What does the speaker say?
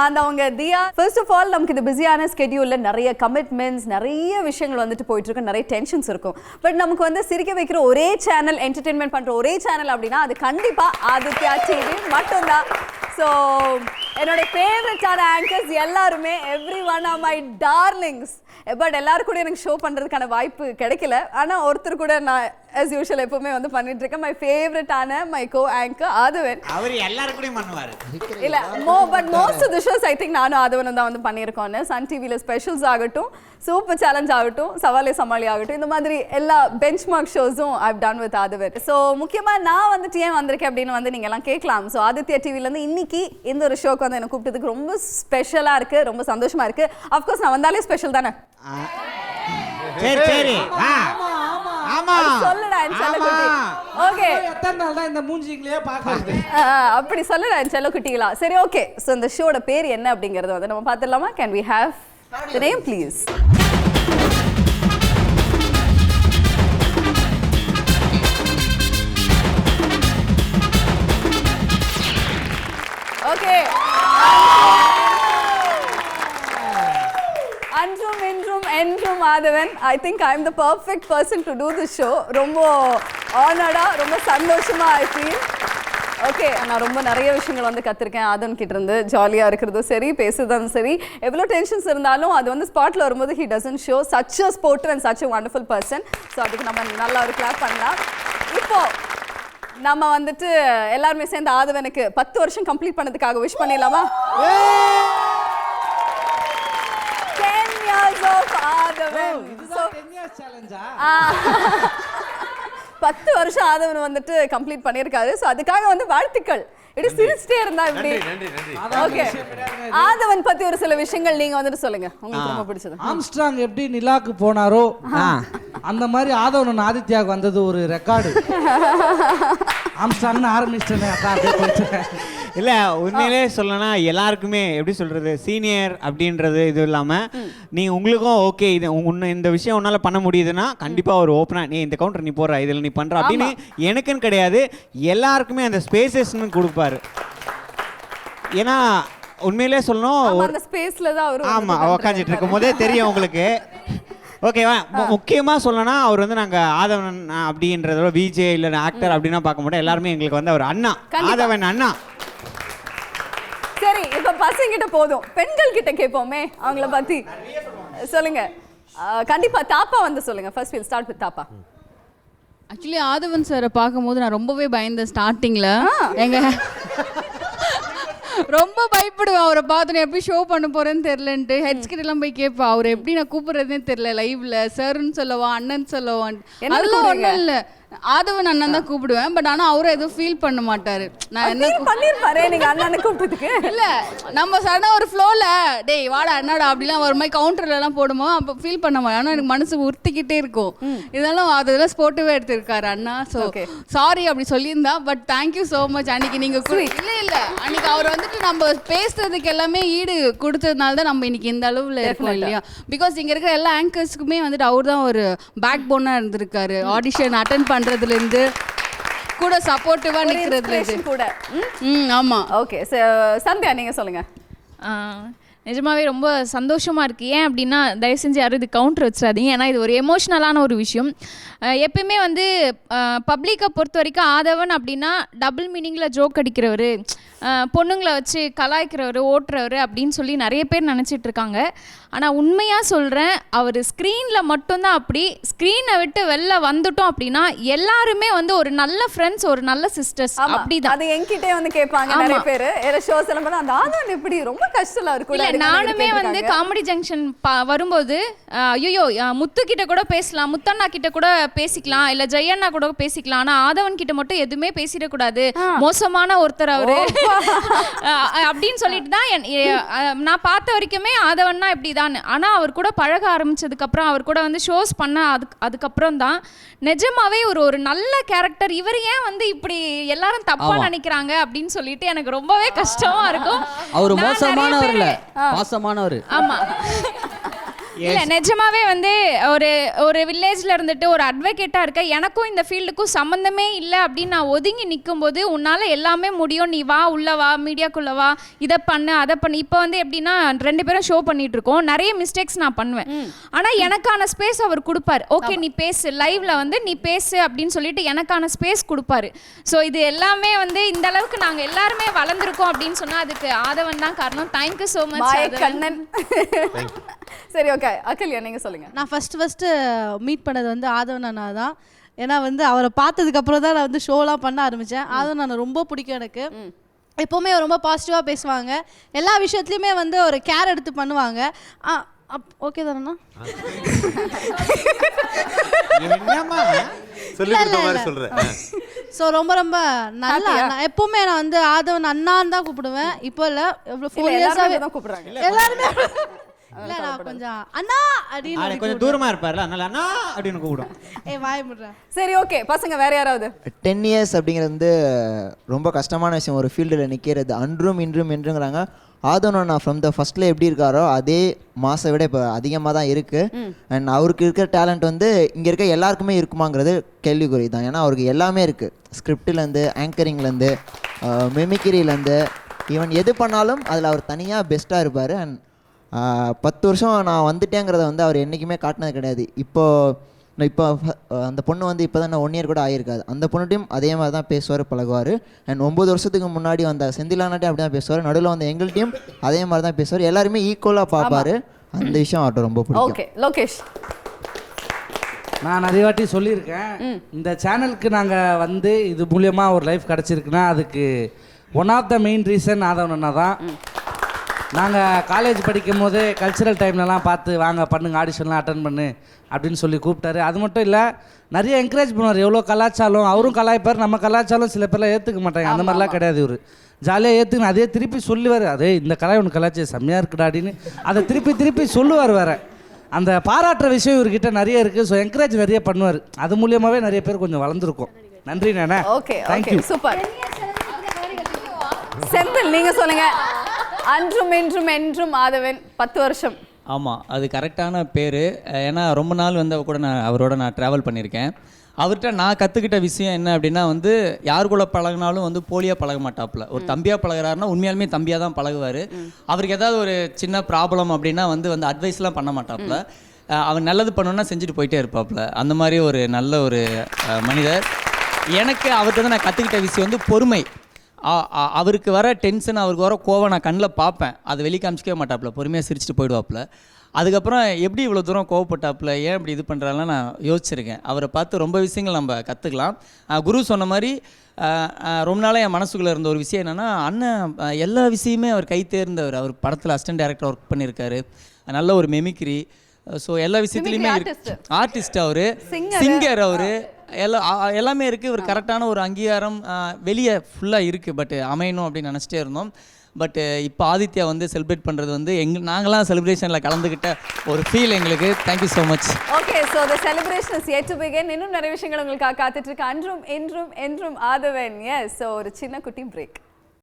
நான் தான் உங்க தியா. ஃபர்ஸ்ட் ஆஃப் ஆல் நமக்கு இந்த பிஸியான ஸ்கெடியூல்ல நிறைய கமிட்மெண்ட்ஸ் நிறைய விஷயங்கள் வந்துட்டு போயிட்டு இருக்கு நிறைய டென்ஷன்ஸ் இருக்கும். பட் நமக்கு வந்து சிரிக்க வைக்கிற ஒரே சேனல் என்டர்டைன்மெண்ட் பண்ற ஒரே சேனல் அப்படின்னா அது கண்டிப்பா ஆதித்யா டிவி மட்டும்தான். ஸோ என்னோட ஃபேவரட்டான ஆங்கர்ஸ் எல்லாருமே everyone are my darlings but எல்லாரும் கூட எனக்கு ஷோ பண்றதுக்கான வாய்ப்பு கிடைக்கல. ஆனா ஒருத்தர் கூட நான் as யூஷுவல் எப்பவுமே வந்து பண்ணிட்டு இருக்கேன். மை ஃபேவரட்டான மை கோ ஆங்கர் ஆதவன். அவர் எல்லாரும் கூடயும் பண்ணுவாரு. இல்ல மோ but most of the shows I think நானும் ஆதவனும் தான் வந்து பண்ணியிருக்கோன்னு சன் டிவியில் ஸ்பெஷல்ஸ் ஆகட்டும் சூப்பர் சேலஞ்ச் ஆகட்டும் சவாலே சமாளி ஆகட்டும் இந்த மாதிரி எல்லா benchmark ஷோஸும் I done with Aadhavan. So முக்கியமா நான் வந்துட்டு ஏன் வந்திருக்கேன் அப்படின்னு வந்து நீங்க எல்லாம் கேட்கலாம். ஸோ ஆதித்யா டிவில இருந்து இன்னைக்கு இந்த ஒரு ஷோக்கு வந்து என்ன கூப்பிட்டதுக்கு ரொம்ப ஸ்பெஷலா இருக்கு ரொம்ப சந்தோஷமா இருக்கு. அஃப்கோர்ஸ் நான் வந்தாலே ஸ்பெஷல் தானே? சரி சரி. ஆ. ஆமா சொல்லுடா என் செல்லக்குட்டி ஆமா. ஓகே எத்தனை நாள் தான் இந்த மூஞ்சிங்களே பார்க்கறது? ஆ, அப்படி செல்ல குட்டிகளா. சரி ஓகே ஸோ இந்த ஷோட பேர் என்ன அப்படிங்கறத வந்து நம்ம பார்த்துடலாமா? Can we have the name please இன்றும் Madhavan I think I am the perfect person to do this show ரொம்ப ஆனர்டா ரொம்ப சந்தோஷமாக ஐ ஃபீல் ஓகே நான் ரொம்ப நிறைய விஷயங்கள் வந்து கற்றுருக்கேன் ஆதன் கிட்ட இருந்து ஜாலியாக இருக்கிறதும் சரி பேசுறதும் சரி. எவ்வளோ டென்ஷன்ஸ் இருந்தாலும் அது வந்து ஸ்பாட்டில் வரும்போது he doesn't show such a sport and such a wonderful person so அதுக்கு நம்ம நல்லா ஒரு கிளாப் பண்ணலாம். இப்போ நம்ம வந்துட்டு எல்லாருமே சேர்ந்து ஆதவனுக்கு பத்து வருஷம் கம்ப்ளீட் பண்ணதுக்காக விஷ் பண்ணிடலாமா டென் இயர்ஸ் ஆஃப் ஆதவன். ஆ. பத்து வருஷம் ஆதவன் வந்துட்டு கம்ப்ளீட் பண்ணியிருக்காரு. ஸோ அதுக்காக வந்து வாழ்த்துக்கள். இப்படி சிரிச்சிட்டே இருந்தா இப்படி ஓகே ஆதவன் பத்தி ஒரு சில விஷயங்கள் நீங்க வந்துட்டு சொல்லுங்க. உங்களுக்கு ரொம்ப பிடிச்சது. ஆம்ஸ்ட்ராங் எப்படி நிலாக்கு போனாரோ அந்த மாதிரி ஆதவனன் ஆதித்யாவுக்கு வந்தது ஒரு ரெக்கார்டு ஆம்ஸ்ட்ராங்னு ஆரம்பிச்சிட்டேனே அக்கா அப்படியே போயிட்டேன் இல்ல உண்மையிலே சொல்லணும்னா எல்லாருக்குமே எப்படி சொல்றது சீனியர் அப்படின்றது இது இல்லாம நீ உங்களுக்கும் ஓகே இது உன்னை இந்த விஷயம் உன்னால பண்ண முடியுதுன்னா கண்டிப்பா ஒரு ஓப்பனா நீ இந்த கவுண்டர் நீ போடுற இதுல நீ பண்ற அப்படின்னு எனக்குன்னு கிடையாது எல்லாருக்குமே அந்த ஸ்பேசஸ்னு கொடுப்பாரு. ஏன்னா உண்மையிலே சொல்லணும் அந்த ஸ்பேஸ்ல தான் அவரு ஆமா உக்காந்துட்டு இருக்கும் போதே தெரியும் உங்களுக்கு. ஓகேவா மு- முக்கியமா சொல்லணும்னா அவர் வந்து நாங்க ஆதவன் அப்படின்றதோட விஜே இல்ல ஆக்டர் அப்படின்னா பார்க்க மாட்டோம். எல்லாருமே எங்களுக்கு வந்து அவர் அண்ணா. ஆதவன் அண்ணா. பசங்கிட்ட போதும். பெண்கள் கிட்ட கேட்போமே அவங்கள பத்தி. சொல்லுங்க. கண்டிப்பா தாப்பா வந்து சொல்லுங்க. First will start with Thapa. Actually Aadhavan சாரை பார்க்கும்போது நான் ரொம்பவே பயந்தேன் ஸ்டார்டிங்கில் எங்க ரொம்ப பயப்படுவேன் அவரை பார்த்து. நான் எப்படி ஷோ பண்ண போறேன்னு தெரிலன்ட்டு ஹெட்ஸ் கிட்ட எல்லாம் போய் கேட்பேன் அவர் எப்படி நான் கூப்பிடுறதுனே தெரியல. லைவ்ல சார்னு சொல்லவா அண்ணன் சொல்லவான் அதெல்லாம்? ஒன்றும் இல்லை. ஆதவன் அண்ணன் தான் கூப்பிடுவேன் பட் ஆனா அவரும் எதுவும் ஃபீல் பண்ண மாட்டாரு. நான் என்ன பண்ணிருப்பாரு நீங்க அண்ணனை கூப்பிட்டதுக்கு? இல்ல நம்ம சடனா ஒரு ஃப்ளோல டேய் வாடா என்னடா அப்படிலாம் ஒரு மாதிரி கவுண்டர்ல எல்லாம் போடுமோ அப்போ ஃபீல் பண்ண மாட்டேன் ஆனா எனக்கு மனசு உறுத்திக்கிட்டே இருக்கும். இதெல்லாம் அதெல்லாம் ஸ்போர்ட்டிவே எடுத்திருக்காரு அண்ணா. ஸோ. சாரி அப்படி சொல்லியிருந்தா பட் தேங்க்யூ ஸோ மச் அன்னைக்கு நீங்க இல்ல இல்ல. அன்னைக்கு அவர் வந்துட்டு நம்ம பேசுறதுக்கு எல்லாமே ஈடு கொடுத்ததுனால தான் நம்ம இன்னைக்கு இந்த அளவுல இருக்கோம் இல்லையா? பிகாஸ் இங்க இருக்கிற எல்லா ஆங்கர்ஸ்க்குமே வந்துட்டு அவர் தான் ஒரு பேக் போனா இருந்திருக்காரு. ஆடிஷன் அட்டன் பண்றதுல இருந்து கூட சப்போர்ட்டிவா ஒரு நிக்கிறதுல இருந்து inspiration கூட. ம்? ம் ஆமா. ஓகே சந்தியா நீங்க சொல்லுங்க. நிஜமாவே ரொம்ப சந்தோஷமாக இருக்குது ஏன் அப்படின்னா தயவு செஞ்சு யாரும் இது கவுண்டர் வச்சிடாதீங்க. ஏன்னா இது ஒரு எமோஷ்னலான ஒரு விஷயம். எப்பயுமே வந்து பப்ளிக்கை பொறுத்த வரைக்கும் ஆதவன் அப்படின்னா டபுள் மீனிங்கில் ஜோக் அடிக்கிறவர். பொண்ணுங்களை வச்சு கலாய்க்கிறவர் ஓட்டுறவர் அப்படின்னு சொல்லி நிறைய பேர் நினச்சிட்டு இருக்காங்க. ஆனால் உண்மையாக சொல்கிறேன் அவர் ஸ்க்ரீனில் மட்டும்தான் அப்படி ஸ்க்ரீனை விட்டு வெளில வந்துட்டோம் அப்படின்னா எல்லாருமே வந்து ஒரு நல்ல ஃப்ரெண்ட்ஸ் ஒரு நல்ல சிஸ்டர்ஸ் அப்படிதான். அது என்கிட்டே வந்து கேட்பாங்க நிறைய. பேரு. ஷோஸ் எல்லாம் அந்த ஆதான் இப்படி ரொம்ப கஷ்டம் இருக்கு இல்ல நானுமே வந்து காமெடி ஜங்ஷன் வரும்போது ஐயோ முத்து கிட்ட கூட பேசலாம் முத்தண்ணா கிட்ட கூட பேசிக்கலாம் இல்ல ஜெயண்ணா கூட பேசிக்கலாம். ஆனா ஆதவன் கிட்ட மட்டும் எதுவுமே பேசிடக்கூடாது. மோசமான ஒருத்தர் அவரு. அப்படின்னு சொல்லிட்டு தான் நான் பார்த்த வரைக்குமே ஆதவன்னா இப்படிதான். ஆனா அவர் கூட பழக ஆரம்பிச்சதுக்கு அப்புறம் அவர் கூட வந்து ஷோஸ் பண்ண அதுக்கு அதுக்கப்புறம் தான் நிஜமாவே ஒரு ஒரு நல்ல கேரக்டர் இவர் ஏன் வந்து இப்படி எல்லாரும் தப்பா. நினைக்கிறாங்க அப்படின்னு சொல்லிட்டு எனக்கு ரொம்பவே கஷ்டமா இருக்கும். அவர் மோசமானவர் இல்ல பாசமானவர். ஆமா. இல்ல நிஜமாவே வந்து ஒரு ஒரு வில்லேஜ்ல இருந்துட்டு ஒரு அட்வொகேட்டா இருக்க எனக்கும் இந்த ஃபீல்டுக்கும் சம்மந்தமே இல்லை அப்படின்னு நான் ஒதுங்கி நிக்கும்போது உன்னால எல்லாமே முடியும். நீ வா உள்ள வா மீடியாக்குள்ள வா இதை பண்ணு அதை பண்ணு. இப்போ வந்து எப்படின்னா ரெண்டு பேரும் ஷோ பண்ணிட்டு இருக்கோம். நிறைய மிஸ்டேக்ஸ் நான் பண்ணுவேன். ஆனா எனக்கான ஸ்பேஸ் அவர் கொடுப்பாரு. ஓகே நீ பேசு. லைவ்ல வந்து நீ பேசு அப்படின்னு சொல்லிட்டு எனக்கான ஸ்பேஸ் கொடுப்பாரு. ஸோ இது எல்லாமே வந்து இந்த அளவுக்கு நாங்க எல்லாருமே வளர்ந்துருக்கோம் அப்படின்னு சொன்னா அதுக்கு ஆதவன் தான் காரணம். Thank you so much Kannan. சரி ஓகே அகல்யா நீங்க சொல்லுங்க. நான் ஃபர்ஸ்ட் ஃபர்ஸ்ட் மீட் பண்ணது வந்து ஆதவன் அண்ணா தான். ஏன்னா வந்து அவரை பார்த்ததுக்கு அப்புறம் தான் நான் வந்து ஷோலாம் பண்ண ஆரம்பித்தேன் ஆதவன் அண்ணா ரொம்ப பிடிக்கும் எனக்கு. எப்போவுமே ரொம்ப பாசிட்டிவாக பேசுவாங்க. எல்லா விஷயத்துலையுமே வந்து ஒரு கேர் எடுத்து பண்ணுவாங்க. அப் ஓகே தானண்ணா ஸோ ரொம்ப ரொம்ப நல்லா நான் எப்போவுமே நான் வந்து ஆதவன் அண்ணான்னு தான் கூப்பிடுவேன். இப்போ இல்லை எவ்வளோ ஃபோர் இயர்ஸாகவே தான் கூப்பிடுறாங்க. எல்லாருமே இல்லை நான் கொஞ்சம் அண்ணா அப்படின்னு ஆளு அப்படி கொஞ்சம் தூரமா இருப்பார்ல அதனால அண்ணா அப்படின்னு கூப்பிடும். ஏ வாய முடுறேன் சரி ஓகே பசங்க வேற யாராவது? டென் இயர்ஸ் அப்படிங்கிறது வந்து ரொம்ப கஷ்டமான விஷயம். ஒரு ஃபீல்டில் நிற்கிறது அன்றும் இன்றும் என்றுங்கிறாங்க. ஆதவன் நான் ஃப்ரம் த ஃபஸ்ட்டில் எப்படி இருக்காரோ அதே மாசை விட இப்போ அதிகமாக தான் இருக்குது அண்ட் அவருக்கு இருக்கிற டேலண்ட் வந்து இங்கே இருக்க எல்லாருக்குமே இருக்குமாங்கிறது கேள்விக்குறி தான். ஏன்னா அவருக்கு எல்லாமே இருக்குது ஸ்கிரிப்ட்லேருந்து ஆங்கரிங்லேருந்து மிமிக்கிரிலேருந்து ஈவன் எது பண்ணாலும் அதில் அவர் தனியாக பெஸ்ட்டாக இருப்பார். அண்ட் பத்து வருஷம் நான் வந்துட்டேங்கிறத வந்து அவர் என்றைக்குமே காட்டினது கிடையாது. இப்போது நான் இப்போ அந்த பொண்ணு வந்து இப்போ தான் ஒன் இயர் கூட ஆகிருக்காது அந்த பொண்ணுட்டையும் அதே மாதிரி தான் பேசுவார் பழகுவார். அண்ட் ஒம்பது வருஷத்துக்கு முன்னாடி வந்த செந்திலானாட்டையும் அப்படி தான் பேசுவார். நடுவில் வந்த எங்கள்கிட்டையும் அதே மாதிரி தான் பேசுவார். எல்லாருமே ஈக்குவலாக பார்ப்பாரு. அந்த விஷயம் அவர்கிட்ட ரொம்ப பிடிக்கும். ஓகே லோகேஷ். நான் நிறைய வாட்டி சொல்லியிருக்கேன். இந்த சேனலுக்கு நாங்கள் வந்து இது மூலியமா ஒரு லைஃப் கிடச்சிருக்குன்னா அதுக்கு one of the main reason ஆதவனா தான் நாங்கள் காலேஜ் படிக்கும் போதே கல்ச்சுரல் டைம்லலாம் பார்த்து வாங்க பண்ணுங்க ஆடிஷன்லாம் அட்டன் பண்ணு அப்படின்னு சொல்லி கூப்பிட்டாரு. அது மட்டும் இல்லை நிறைய என்கரேஜ் பண்ணுவார். எவ்வளோ கலாச்சாரம் அவரும் கலாய்ப்பார் நம்ம கலாச்சாரம் சில பேர்லாம் ஏற்றுக்க மாட்டாங்க. அந்த மாதிரிலாம் கிடையாது இவர். ஜாலியாக ஏற்றுக்கணும் அதே திருப்பி சொல்லுவார். அதே இந்த கலாய் உனக்கு கலாச்சாரம் செம்மையாக இருக்குடா அப்படின்னு. அதை திருப்பி திருப்பி சொல்லுவார் வேற. அந்த பாராட்டுற விஷயம் இவர்கிட்ட நிறைய இருக்குது ஸோ என்கரேஜ் நிறைய பண்ணுவார். அது மூலியமாகவே நிறைய பேர் கொஞ்சம் வளர்ந்துருக்கும். நன்றி நானே. ஓகே தேங்க்யூ சூப்பர் செந்தில் நீங்க சொல்லுங்க. அன்றும் என்றும் என்றும் ஆதவன். பத்து வருஷம். ஆமாம் அது கரெக்டான பேர். ஏன்னா ரொம்ப நாள் வந்து கூட நான் அவரோட நான் ட்ராவல் பண்ணியிருக்கேன். அவர்கிட்ட நான் கற்றுக்கிட்ட விஷயம் என்ன அப்படின்னா வந்து யார் கூட பழகினாலும் வந்து போலியாக பழக மாட்டாப்புல. ஒரு தம்பியாக பழகுறாருன்னா உண்மையாலுமே தம்பியாக தான் பழகுவார். அவருக்கு ஏதாவது ஒரு சின்ன ப்ராப்ளம் அப்படின்னா வந்து வந்து அட்வைஸ்லாம் பண்ண மாட்டாப்புல. அவர் நல்லது பண்ணணும்னா செஞ்சுட்டு போயிட்டே இருப்பாப்புல. அந்த மாதிரி ஒரு நல்ல ஒரு மனிதர். எனக்கு அவர்கிட்ட நான் கற்றுக்கிட்ட விஷயம் வந்து பொறுமை. அவருக்கு வர டென்ஷன் அவருக்கு வர கோவம் நான் கண்ணில் பார்ப்பேன். அதை வெளியே காமிச்சிக்கவே மாட்டாப்புல. பொறுமையாக சிரிச்சிட்டு போயிடுவாப்புல. அதுக்கப்புறம் எப்படி இவ்வளோ தூரம் கோவப்பட்டாப்புல? ஏன் இப்படி இது பண்ணுறாலாம் நான் யோசிச்சிருக்கேன். அவரை பார்த்து ரொம்ப விஷயங்கள் நம்ம கற்றுக்கலாம் குரு சொன்ன மாதிரி ரொம்ப நாளாக என் மனசுக்குள்ளே இருந்த ஒரு விஷயம் என்னென்னா அண்ணன் எல்லா விஷயமே அவர் கை தேர்ந்தவர். அவர் படத்தில் அசிஸ்டன்ட் டைரக்டர் ஒர்க் பண்ணியிருக்காரு. நல்ல ஒரு மெமிக்ரி ஸோ எல்லா விஷயத்துலையுமே. ஆர்டிஸ்ட் அவர். சிங்கர் அவர். எல்லா அ- எல்லாமே இருக்குது ஒரு கரெக்டான ஒரு அங்கீகாரம் வெளியே ஃபுல்லாக இருக்குது பட் அமையணும் அப்படின்னு நினச்சிட்டே இருந்தோம். பட் இப்போ ஆதித்யா வந்து செலிப்ரேட் பண்ணுறது வந்து எங்க நாங்களாம் செலிப்ரேஷனில் கலந்துக்கிட்ட ஒரு ஃபீல் எங்களுக்கு. Thank you so much okay so the celebration is begin. இன்னும் நிறைய விஷயங்கள் உங்களுக்காக காத்துட்டு இருக்கு. அன்றும் என்றும் என்றும் ஆதவன். எஸ் ஸோ ஒரு சின்ன குட்டி பிரேக்